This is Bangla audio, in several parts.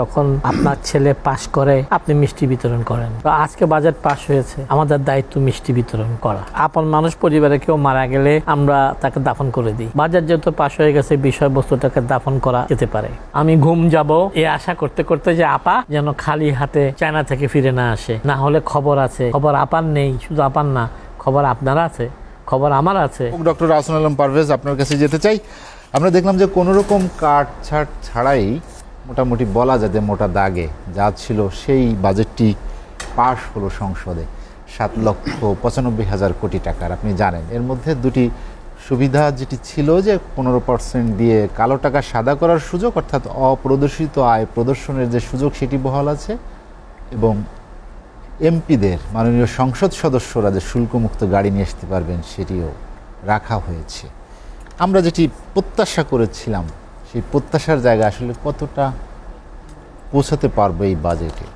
তখন আপনার ছেলে পাশ করে আপনি মিষ্টি বিতরণ করেন। আজকে বাজেট পাশ হয়েছে। আমাদের দায়িত্ব মিষ্টি বিতরণ করা। আপন মানুষ পরিবারে কেউ মারা গেলে আমরা তাকে দাফন করে দিই। বাজেট যেহেতু পাশ হয়ে গেছে বিষয়বস্তুটাকে দাফন করা যেতে পারে। আমি ঘুম যাব এই আশা করতে করতে যে আপা যেন খালি হাতে চায়না থেকে ফিরে না আসে। না হলে খবর আছে। খবর আপার নেই, শুধু আপার না, খবর আপনার আছে, খবর আমার আছে। ডক্টর আসন আলম পারভেজ আপনার কাছে যেতে চাই। আমরা দেখলাম যে কোনো রকম কাট ছাড়াই মোটামুটি বলা যায় যে মোটা দাগে যা ছিল সেই বাজেটটি পাশ হলো সংসদে সাত লক্ষ পঁচানব্বই হাজার কোটি টাকার, আপনি জানেন। এর মধ্যে দুটি সুবিধা যেটি ছিল যে পনেরো পার্সেন্ট দিয়ে কালো টাকা সাদা করার সুযোগ, অর্থাৎ অপ্রদর্শিত আয় প্রদর্শনের যে সুযোগ সেটি বহাল আছে এবং এমপিদের মাননীয় সংসদ সদস্যরা যে শুল্কমুক্ত গাড়ি নিয়ে আসতে পারবেন সেটিও রাখা হয়েছে। আমরা যেটি প্রত্যাশা করেছিলাম সেই প্রত্যাশার জায়গা আসলে কতটা পৌঁছাতে পারব এই বাজেটে?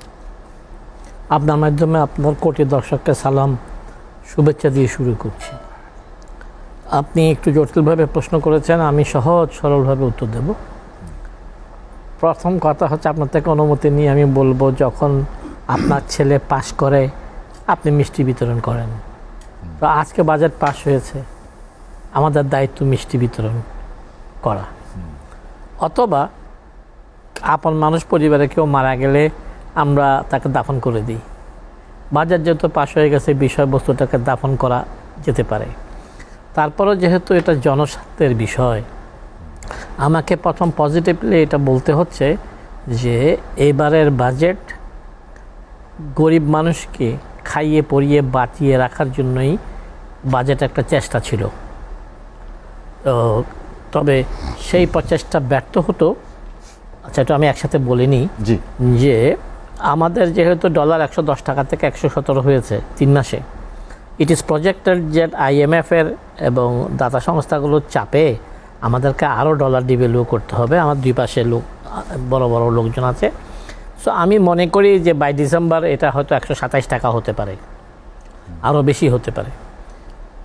আপনার মাধ্যমে আপনার কোটি দর্শককে সালাম, শুভেচ্ছা দিয়ে শুরু করছি। আপনি একটু জটিলভাবে প্রশ্ন করেছেন, আমি সহজ সরলভাবে উত্তর দেব। প্রথম কথা হচ্ছে আপনার থেকে অনুমতি নিয়ে আমি বলব, যখন আপনার ছেলে পাশ করে, আপনি মিষ্টি বিতরণ করেন। তো আজকে বাজেট পাশ হয়েছে, আমাদের দায়িত্ব মিষ্টি বিতরণ করা। অথবা আপন মানুষ পরিবারে কেউ মারা গেলে আমরা তাকে দাফন করে দিই। বাজার যেহেতু পাশ হয়ে গেছে, বিষয়বস্তুটাকে দাফন করা যেতে পারে। তারপরও যেহেতু এটা জনস্বার্থের বিষয়, আমাকে প্রথম পজিটিভলি এটা বলতে হচ্ছে যে, এবারের বাজেট গরিব মানুষকে খাইয়ে পরিয়ে বাঁচিয়ে রাখার জন্যই বাজেট একটা চেষ্টা ছিল। তবে সেই প্রচেষ্টা ব্যর্থ হতো। আচ্ছা এটা আমি একসাথে বলিনি। জি। যে আমাদের যেহেতু ডলার একশো দশ টাকা থেকে একশো সতেরো হয়েছে তিন মাসে ইট ইজ প্রজেক্টেড যে আইএমএফের এবং দাতা সংস্থাগুলোর চাপে আমাদেরকে আরও ডলার ডিভ্যালু করতে হবে। আমার দুই পাশে লোক বড় বড় লোকজন আছে। সো আমি মনে করি যে বাই ডিসেম্বর এটা হয়তো একশো সাতাইশ টাকা হতে পারে। আরও বেশি হতে পারে।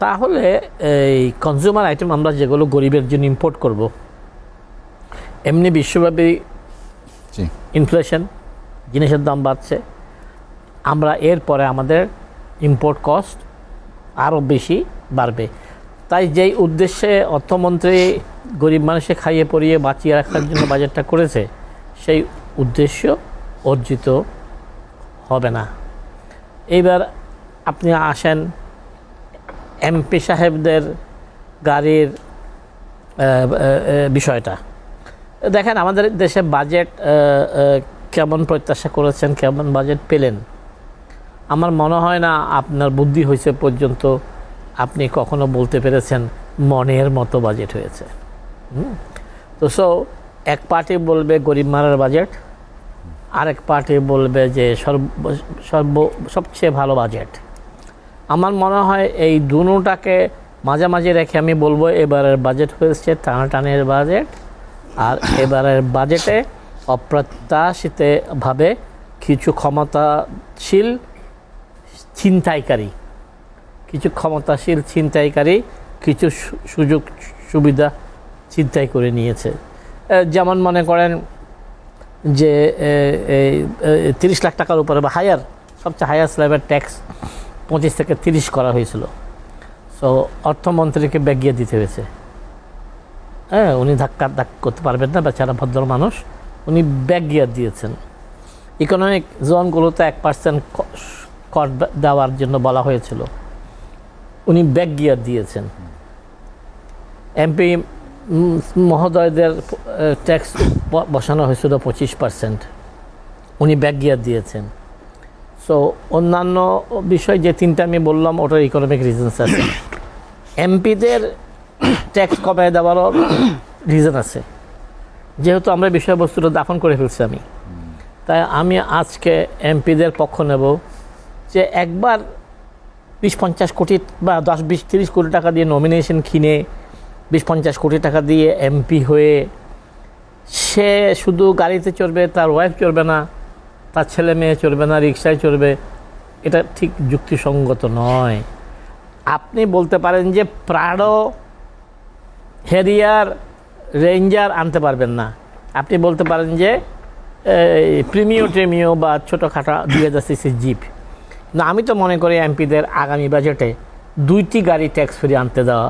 তাহলে এই কনজিউমার আইটেম আমরা যেগুলো গরিবের জন্য ইম্পোর্ট করব এমনি বিশ্বব্যাপী ইনফ্লেশন জিনিসের দাম বাড়ছে আমরা এরপরে আমাদের ইম্পোর্ট কস্ট আরও বেশি বাড়বে। তাই যেই উদ্দেশ্যে অর্থমন্ত্রী গরিব মানুষে খাইয়ে পরিয়ে বাঁচিয়ে রাখার জন্য বাজেটটা করেছে সেই উদ্দেশ্য অর্জিত হবে না। এইবার আপনি আসেন এমপি সাহেবদের গাড়ির বিষয়টা। দেখেন, আমাদের দেশে বাজেট কেমন প্রত্যাশা করেছেন, কেমন বাজেট পেলেন? আমার মনে হয় না আপনার বুদ্ধি হয়েছে পর্যন্ত আপনি কখনো বলতে পেরেছেন মনের মতো বাজেট হয়েছে। তো সো এক পার্টি বলবে গরিব মারার বাজেট আরেক পার্টি বলবে যে সর্ব সর্ব, সবচেয়ে ভালো বাজেট আমার মনে হয় এই দুটাকে মাঝামাঝি রেখে আমি বলব, এবারের বাজেট হয়েছে টানাটানের বাজেট আর এবারের বাজেটে অপ্রত্যাশিতভাবে কিছু ক্ষমতাশীল ছিনতাইকারী, কিছু ক্ষমতাশীল ছিনতাইকারী কিছু সুযোগ, সুবিধা ছিনতাই করে নিয়েছে। যেমন মনে করেন যে এই তিরিশ লাখ টাকার উপরে বা হায়ার সবচেয়ে হায়ার স্ল্যাবের ট্যাক্স পঁচিশ থেকে তিরিশ করা হয়েছিল। সো অর্থমন্ত্রীকে ব্যাগিয়ে দিতে হয়েছে। হ্যাঁ উনি ধাক্কা ধাক করতে পারবেন না, বেচারা ভদ্র মানুষ। উনি ব্যাগ গিয়ার দিয়েছেন। ইকোনমিক জোনগুলোতে এক পার্সেন্ট কর দেওয়ার জন্য বলা হয়েছিল। উনি ব্যাগ গিয়ার দিয়েছেন এমপি মহোদয়দের ট্যাক্স বসানো হয়েছিল পঁচিশ পার্সেন্ট উনি ব্যাগ গিয়ার দিয়েছেন। সো অন্যান্য বিষয় যে তিনটা আমি বললাম, ওটার ইকোনমিক রিজনস আছে। এমপিদের ট্যাক্স কমায় দেওয়ারও রিজন আছে। যেহেতু আমরা বিষয়বস্তুটা দাফন করে ফেলছি আমি। তাই আমি আজকে এমপিদের পক্ষ নেব যে একবার বিশ পঞ্চাশ কোটি বা দশ বিশ তিরিশ কোটি টাকা দিয়ে নমিনেশন কিনে বিশ পঞ্চাশ কোটি টাকা দিয়ে এমপি হয়ে সে শুধু গাড়িতে চড়বে, তার ওয়াইফ চড়বে না তার ছেলে মেয়ে চলবে না, রিক্সায় চলবে, এটা ঠিক যুক্তিসঙ্গত নয়। আপনি বলতে পারেন যে প্রাডো হেরিয়ার রেঞ্জার আনতে পারবেন না। আপনি বলতে পারেন যে প্রিমিও, টেমিও বা ছোটোখাটো দুই হাজার সিসির জিপ। না আমি তো মনে করি এমপিদের আগামী বাজেটে দুইটি গাড়ি ট্যাক্স ফ্রি আনতে দেওয়া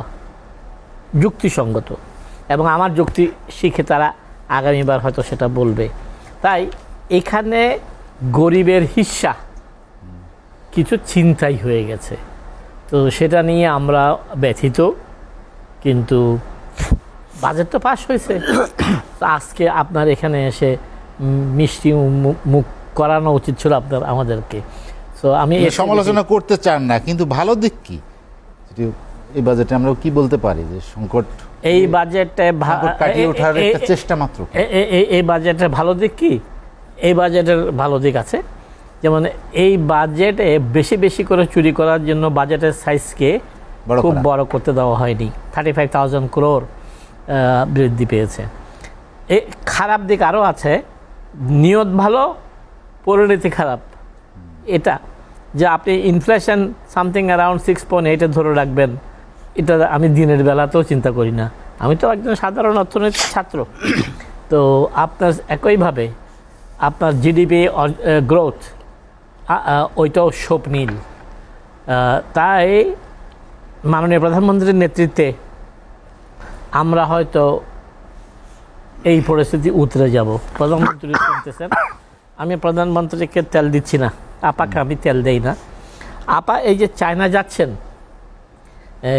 যুক্তিসঙ্গত। এবং আমার যুক্তি শিখে তারা আগামীবার হয়তো সেটা বলবে। তাই এখানে গরিবের হিস্সা কিছু চিন্তাই হয়ে গেছে। তো সেটা নিয়ে আমরা ব্যথিত কিন্তু বাজেট তো পাশ হয়েছে। আজকে আপনার এখানে এসে মিষ্টি মুখ করানো উচিত ছিল আপনার আমাদেরকে। তো আমি আপনি সমালোচনা করতে চান না কিন্তু ভালো দিক কি? এই বাজেটে আমরা কি বলতে পারি যে সংকট এই বাজেটে কাটিয়ে ওঠার একটা চেষ্টা মাত্র? এই বাজেটের ভালো দিক কি? এই বাজেটের ভালো দিক আছে। যেমন এই বাজেটে বেশি বেশি করে চুরি করার জন্য বাজেটের সাইজকে খুব। বড় করতে দেওয়া হয়নি। থার্টি ফাইভ থাউজেন্ড ক্রোর বৃদ্ধি পেয়েছে। এ খারাপ দিক আরও আছে। নিয়ত ভালো পরিণতি খারাপ। এটা যে আপনি inflation something around six point এইটে ধরে রাখবেন এটা আমি দিনের বেলাতেও চিন্তা করি না। আমি তো একজন সাধারণ অর্থনৈতিক ছাত্র। তো আপনার একইভাবে আপনার জিডিপি গ্রোথ ওইটাও স্বপ্নীল তাই মাননীয় প্রধানমন্ত্রীর নেতৃত্বে আমরা হয়তো এই পরিস্থিতি উতরে যাব। প্রধানমন্ত্রী শুনতেছেন আমি প্রধানমন্ত্রীকে তেল দিচ্ছি না, আপাকে আমি তেল দেই না। আপা এই যে চায়না যাচ্ছেন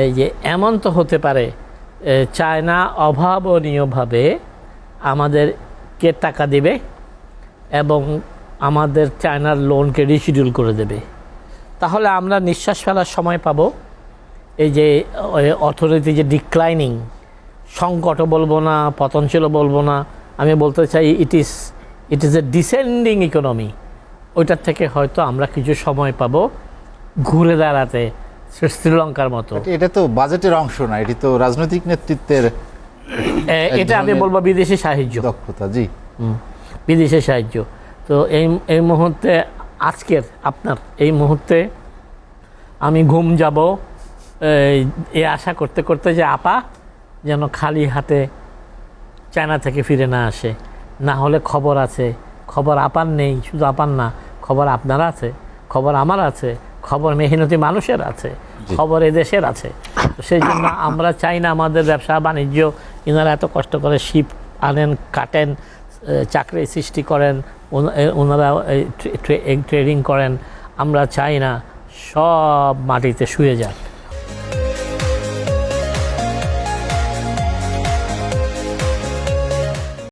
এই যে এমন তো হতে পারে চায়না অভাবনীয়ভাবে আমাদেরকে টাকা দেবে এবং আমাদের চায়নার লোনকে রিশিডিউল করে দেবে। তাহলে আমরা নিঃশ্বাস ফেলার সময় পাবো। এই যে অর্থনীতি যে ডিক্লাইনিং সংকটও বলব না পতনশীলও বলব না আমি বলতে চাই it is it is a descending economy ওইটার থেকে হয়তো আমরা কিছু সময় পাবো ঘুরে দাঁড়াতে শ্রী- শ্রীলঙ্কার মতো। এটা তো বাজেটের অংশ না এটি তো রাজনৈতিক নেতৃত্বের এটা আমি বলব বিদেশি সাহায্য। দক্ষতা জি। বিদেশি সাহায্য। তো এই এই মুহূর্তে আজকের আপনার এই মুহূর্তে আমি ঘুম যাব। এই- আশা করতে করতে যে আপা যেন খালি হাতে চায়না থেকে ফিরে না আসে। না হলে খবর আছে। খবর আপার নেই শুধু আপার না খবর আপনার আছে খবর আমার আছে খবর মেহনতি মানুষের আছে খবর এদেশের আছে। সেই জন্য আমরা চাই না আমাদের ব্যবসা বাণিজ্য এনারা এত কষ্ট করে শিপ আনেন কাটেন চাকরি সৃষ্টি করেন ওনারা ট্রেডিং করেন আমরা চাই না সব মাটিতে শুয়ে যাক।